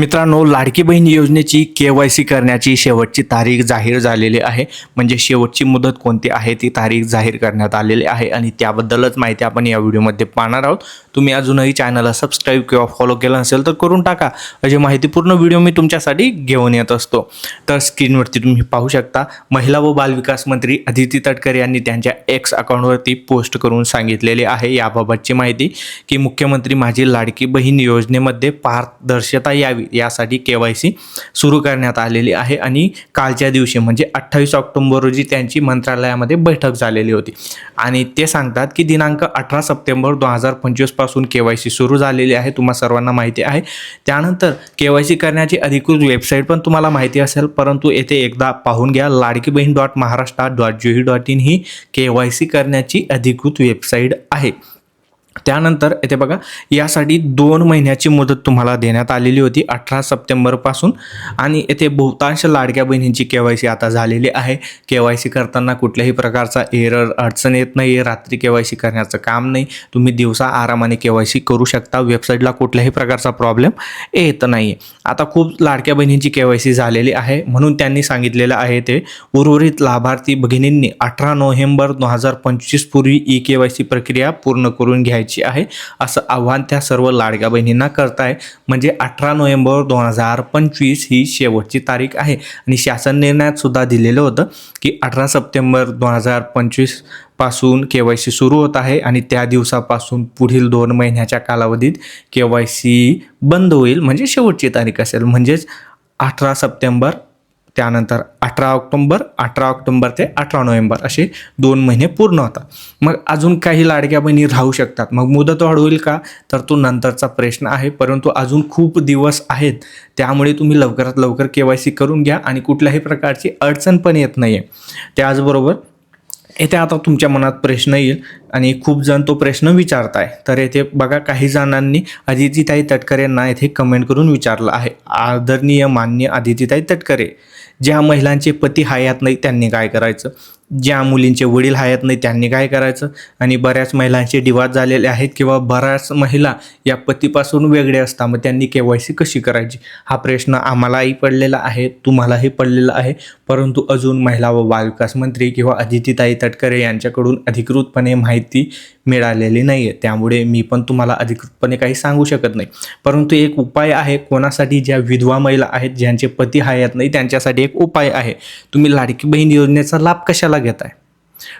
मित्रांनो लाडकी बहीण योजनेची के Y C करण्याची शेवटची तारीख जाहीर झालेली आहे. म्हणजे शेवटची मुदत कोणती आहे ती तारीख जाहीर करण्यात आलेली आहे आणि त्याबद्दलच माहिती आपण या व्हिडिओमध्ये पाहणार आहोत. तुम्ही अजूनही चॅनलला सबस्क्राईब किंवा फॉलो केलं नसेल तर करून टाका. अशी माहितीपूर्ण व्हिडिओ मी तुमच्यासाठी घेऊन येत असतो. तर स्क्रीनवरती तुम्ही पाहू शकता महिला व बालविकास मंत्री अदिती तटकरे यांनी त्यांच्या एक्स अकाउंटवरती पोस्ट करून सांगितलेली आहे. याबाबतची माहिती की मुख्यमंत्री माझी लाडकी बहीण योजनेमध्ये पारदर्शकता यावी यासाठी के वाय सी सुरू करण्यात आलेली आहे आणि कालच्या दिवशी म्हणजे अठ्ठावीस ऑक्टोबर रोजी त्यांची मंत्रालयामध्ये बैठक झालेली होती. आणि ते सांगतात की दिनांक अठरा सप्टेंबर दोन हजार पंचवीसपासून के वाय सी सुरू झालेली आहे तुम्हा सर्वांना माहिती आहे. त्यानंतर के वाय सी करण्याची अधिकृत वेबसाईट पण तुम्हाला माहिती असेल परंतु येथे एकदा पाहून घ्या Ladki Bahin dot Maharashtra dot G dot in he K Y C करण्याची अधिकृत वेबसाईट आहे. त्यानंतर येथे बघा यासाठी दोन महिन्याची मुदत तुम्हाला देण्यात आलेली होती अठरा सप्टेंबरपासून आणि येथे बहुतांश लाडक्या बहिणींची के वाय सी आता झालेली आहे. के वाय सी करताना कुठल्याही प्रकारचा एरर अडचण येत नाही आहे रात्री के वाय सी करण्याचं काम नाही. तुम्ही दिवसा आरामाने के वाय सी करू शकता. वेबसाईटला कुठल्याही प्रकारचा प्रॉब्लेम येत नाही आहे आता खूप लाडक्या बहिणींची के वाय सी झालेली आहे. म्हणून त्यांनी सांगितलेलं आहे ते उर्वरित लाभार्थी भगिनींनी अठरा नोव्हेंबर दोन हजार पंचवीस पूर्वी ई के वाय सी प्रक्रिया पूर्ण करून घ्यायची आहे. असं आव्हान त्या सर्व लाडक्या बहिणींना करताय. म्हणजे अठरा नोव्हेंबर दोन हजार पंचवीस ही शेवटची तारीख आहे. आणि शासन निर्णयात सुद्धा दिलेलं होतं की अठरा सप्टेंबर दोन हजार पंचवीसपासून के वाय सी सुरू होत आहे. आणि त्या दिवसापासून पुढील दोन महिन्याच्या कालावधीत के वाय सी बंद होईल. म्हणजे शेवटची तारीख असेल. म्हणजेच अठरा सप्टेंबर त्यानंतर अठरा ऑक्टोंबर अठरा ऑक्टोंबर ते अठरा नोव्हेंबर असे दोन महिने पूर्ण होतात. मग अजून काही लाडक्या बहिणी राहू शकतात. मग मुदतवाढ होईल का? तर तो नंतरचा प्रश्न आहे. परंतु अजून खूप दिवस आहेत. त्यामुळे तुम्ही लवकरात लवकर के वाय सी करून घ्या आणि कुठल्याही प्रकारची अडचण पण येत नाही आहे त्याचबरोबर येथे आता तुमच्या मनात प्रश्न येईल आणि खूप जण तो प्रश्न विचारताय. तर येथे बघा काही जणांनी अदितीताई तटकरे यांना येथे कमेंट करून विचारलं आहे. आदरणीय मान्य अदितीताई तटकरे. ज्या महिलांचे पती हयात नाही त्यांनी काय करायचं? ज्या मुलींचे वडील हयात नाही त्यांनी काय करायचं? आणि बऱ्याच महिलांचे डिवाज झालेले आहेत किंवा बऱ्याच महिला या पतीपासून वेगळे असता मग त्यांनी के वाय सी कशी करायची? हा प्रश्न आम्हालाही पडलेला आहे तुम्हालाही पडलेला आहे. परंतु अजून महिला व बालविकास मंत्री किंवा अदितीताई तटकरे यांच्याकडून अधिकृतपणे माहिती मिळालेली नाही आहे त्यामुळे मी पण तुम्हाला अधिकृतपणे काही सांगू शकत नाही. परंतु एक उपाय आहे कोणासाठी ज्या विधवा महिला आहेत ज्यांचे पती हयात नाही त्यांच्यासाठी एक उपाय आहे. तुम्ही लाडकी बहीण योजनेचा लाभ कशाला घेताय?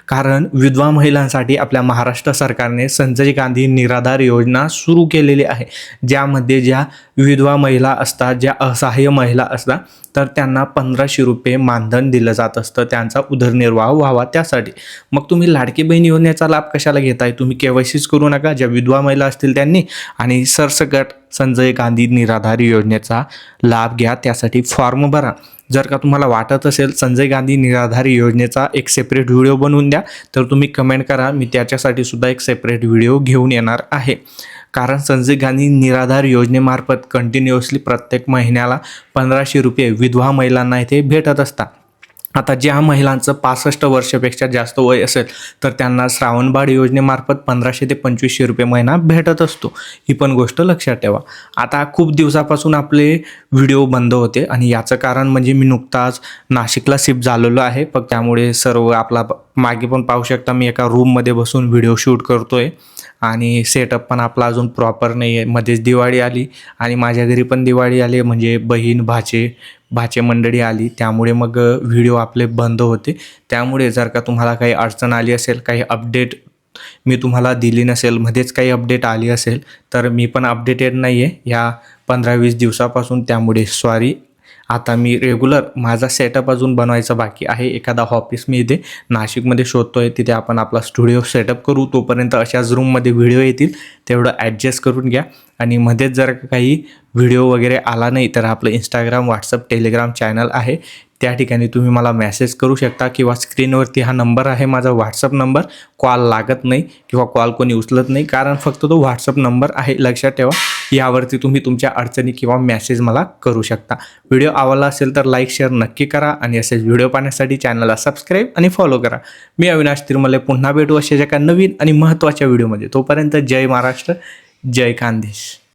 कारण विधवा महिलांसाठी आपल्या महाराष्ट्र सरकारने संजय गांधी निराधार योजना सुरू केलेली आहे. ज्यामध्ये ज्या विधवा महिला असतात ज्या असहाय्य महिला असतात तर त्यांना पंधराशे रुपये मानधन दिलं जात असतं. त्यांचा उदरनिर्वाह व्हावा त्यासाठी. मग तुम्ही लाडकी बहीण योजनेचा लाभ कशाला घेताय? तुम्ही के वाय सीच करू नका. ज्या विधवा महिला असतील त्यांनी. आणि सरसकट संजय गांधी निराधार योजनेचा लाभ घ्या. त्यासाठी फॉर्म भरा. जर का तुम्हाला वाटत असेल संजय गांधी निराधार योजनेचा एक सेपरेट व्हिडिओ बनवून द्या तर तुम्ही कमेंट करा. मी त्याच्यासाठी सुद्धा एक सेपरेट व्हिडिओ घेऊन येणार आहे. कारण संजय गांधी निराधार योजनेमार्फत कंटिन्युअसली प्रत्येक महिन्याला पंधराशे रुपये विधवा महिलांना इथे भेटत असतात. आता ज्या महिलांचं पासष्ट वर्षापेक्षा जास्त वय असेल तर त्यांना श्रावणबाळ योजनेमार्फत पंधराशे ते पंचवीसशे रुपये महिना भेटत असतो. ही पण गोष्ट लक्षात ठेवा. आता खूप दिवसापासून आपले व्हिडिओ बंद होते आणि याचं कारण म्हणजे मी नुकताच नाशिकला शिफ्ट झालेलो आहे. पण त्यामुळे सर्व आपला मागे पण पाहू शकता मी एका रूममध्ये बसून व्हिडिओ शूट करतोय. आणि सेटअप पण आपला अजून प्रॉपर नाही आहे मध्येच दिवाळी आली आणि माझ्या घरी पण दिवाळी आली म्हणजे बहीण भाचे भाचे मंडळी आली. त्यामुळे मग व्हिडिओ आपले बंद होते. त्यामुळे जर का तुम्हाला काही अडचण आली असेल काही अपडेट मी तुम्हाला दिली नसेल मध्येच काही अपडेट आली असेल तर मी पण अपडेटेड नाही आहे या पंधरा वीस दिवसापासून त्यामुळे सॉरी आता मी रेग्युलर माझा सेटअप अजून बनवायचा बाकी आहे. एखादा ऑफिस मी इथे नाशिकमध्ये शोधतो आहे तिथे आपण आपला स्टुडिओ सेटअप करू. तोपर्यंत अशाच रूममध्ये व्हिडिओ येतील. तेवढं ॲडजस्ट करून घ्या. आणि मध्येच जर काही व्हिडिओ वगैरे आला नाही तर आपलं इंस्टाग्राम व्हॉट्सअप टेलिग्राम चॅनल आहे. त्या ठिकाणी तुम्ही मला मेसेज करू शकता किंवा स्क्रीनवरती हा नंबर आहे माझा व्हॉट्सअप नंबर कॉल लागत नाही किंवा कॉल कोणी उचलत नाही. कारण फक्त तो व्हॉट्सअप नंबर आहे. लक्षात ठेवा. यावरती तुम्ही तुमच्या अडचणी किंवा मेसेज मला करू शकता. व्हिडिओ आवडला असेल तर लाईक शेअर नक्की करा आणि असेच व्हिडिओ पाहण्यासाठी चॅनलला सबस्क्राईब आणि फॉलो करा. मी अविनाश तिरुमले पुन्हा भेटू अशा एका नवीन आणि महत्त्वाच्या व्हिडिओमध्ये तोपर्यंत जय महाराष्ट्र जय खानदेश